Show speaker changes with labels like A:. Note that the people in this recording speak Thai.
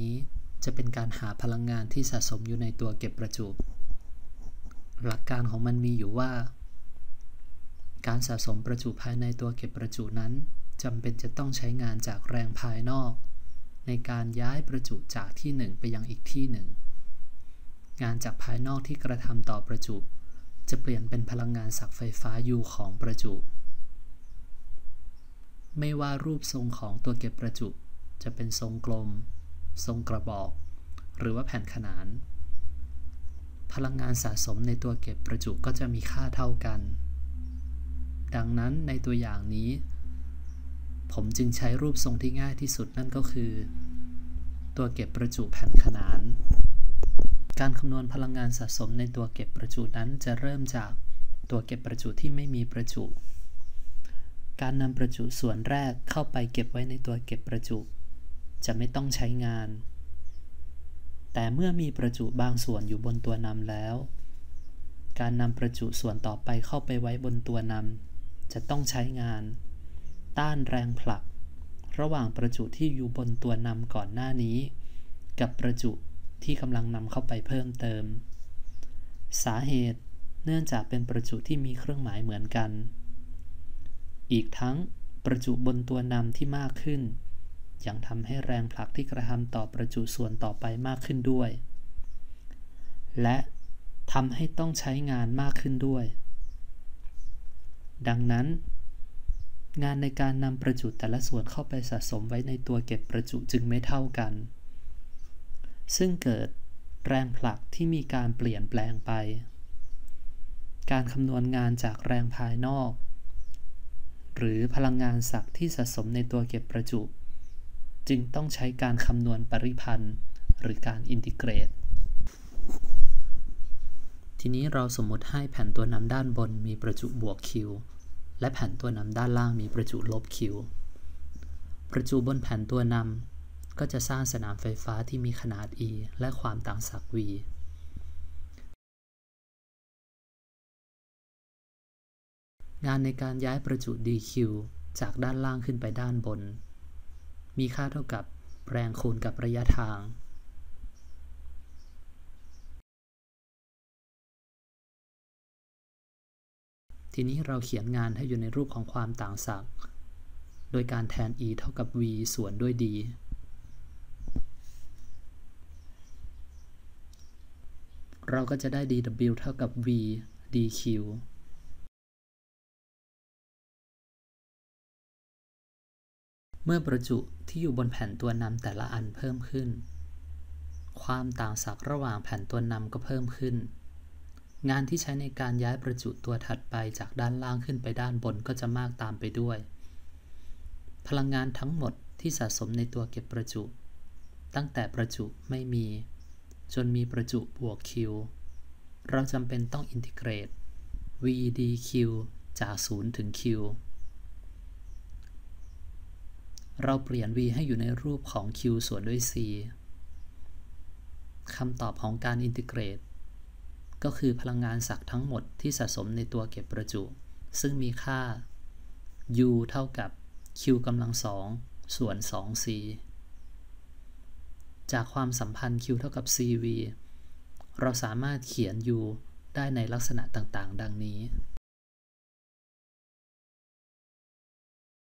A: นี้จะเป็นการหาพลังงานที่สะสมอยู่ในตัวเก็บประจุ หลักการของมันมีอยู่ว่า การสะสมประจุภายในตัวเก็บประจุนั้นจำเป็นจะต้องใช้งานจากแรงภายนอก ในการย้ายประจุจากที่หนึ่งไปยังอีกที่หนึ่ง งานจากภายนอกที่กระทำต่อประจุ จะเปลี่ยนเป็นพลังงานสักไฟฟ้า U ของประจุ ไม่ว่ารูปทรงของตัวเก็บประจุ จะเป็นทรงกลม ทรงกระบอก หรือว่าแผ่นขนาน พลังงานสะสมในตัวเก็บประจุก็จะมีค่าเท่ากัน ดังนั้นในตัวอย่างนี้ ผมจึงใช้รูปทรงที่ง่ายที่สุดนั่นก็คือ ตัวเก็บประจุแผ่นขนาน การคำนวณพลังงานสะสมในตัวเก็บประจุนั้นจะเริ่มจากตัวเก็บประจุที่ไม่มีประจุ การนำประจุส่วนแรกเข้าไปเก็บไว้ในตัวเก็บประจุ จะไม่ต้องใช้งาน แต่เมื่อมีประจุบางส่วนอยู่บนตัวนำแล้ว การนำประจุส่วนต่อไปเข้าไปไว้บนตัวนำจะต้องใช้งาน ต้านแรงผลัก ระหว่างประจุที่อยู่บนตัวนำก่อนหน้านี้ กับประจุที่กำลังนำเข้าไปเพิ่มเติม สาเหตุเนื่องจากเป็นประจุที่มีเครื่องหมายเหมือนกัน อีกทั้งประจุบนตัวนำที่มากขึ้น ยังทำให้แรงผลักที่กระทำต่อประจุส่วนต่อไปมากขึ้นด้วย และทำให้ต้องใช้งานมากขึ้นด้วย ดังนั้น งานในการนำประจุแต่ละส่วนเข้าไปสะสมไว้ในตัวเก็บประจุจึงไม่เท่ากัน ซึ่งเกิดแรงผลักที่มีการเปลี่ยนแปลงไป การคำนวณงานจากแรงภายนอก หรือพลังงานสักที่สะสมในตัวเก็บประจุ จึงต้องใช้การคำนวณปริพันธ์ หรือการอินทิเกรต ทีนี้เราสมมติให้แผ่นตัวนำด้านบนมีประจุบวก Q และแผ่นตัวนำด้านล่างมีประจุลบ Q ประจุบนแผ่นตัวนำก็จะสร้างสนามไฟฟ้าที่มีขนาด E และความต่างศักย์ V งานในการย้ายประจุ dq จากด้านล่างขึ้นไปด้านบน มีค่าเท่ากับแรงคูณกับระยะทาง ทีนี้เราเขียนงานให้อยู่ในรูปของความต่างศักย์โดยการแทน e เท่ากับ v ส่วนด้วย d เราก็จะได้ dw เท่ากับ v dq เมื่อประจุที่อยู่บนแผ่นตัวนำแต่ละอันเพิ่มขึ้น ความต่างศักย์ระหว่างแผ่นตัวนำก็เพิ่มขึ้น งานที่ใช้ในการย้ายประจุตัวถัดไปจากด้านล่างขึ้นไปด้านบนก็จะมากตามไปด้วย พลังงานทั้งหมดที่สะสมในตัวเก็บประจุ ตั้งแต่ประจุไม่มี จนมีประจุบวก Q เราจำเป็นต้องอินทิเกรต V dq จาก 0 ถึง Q เราเปลี่ยน v ให้อยู่ในรูปของ q ส่วนด้วย c คำตอบของการอินทิเกรต ก็คือพลังงานศักทั้งหมดที่สะสมในตัวเก็บประจุ ซึ่งมีค่า u เท่ากับ q กำลังสองส่วน 2c จากความสัมพันธ์ q เท่ากับ cv เราสามารถเขียน u ได้ในลักษณะต่างๆ ดังนี้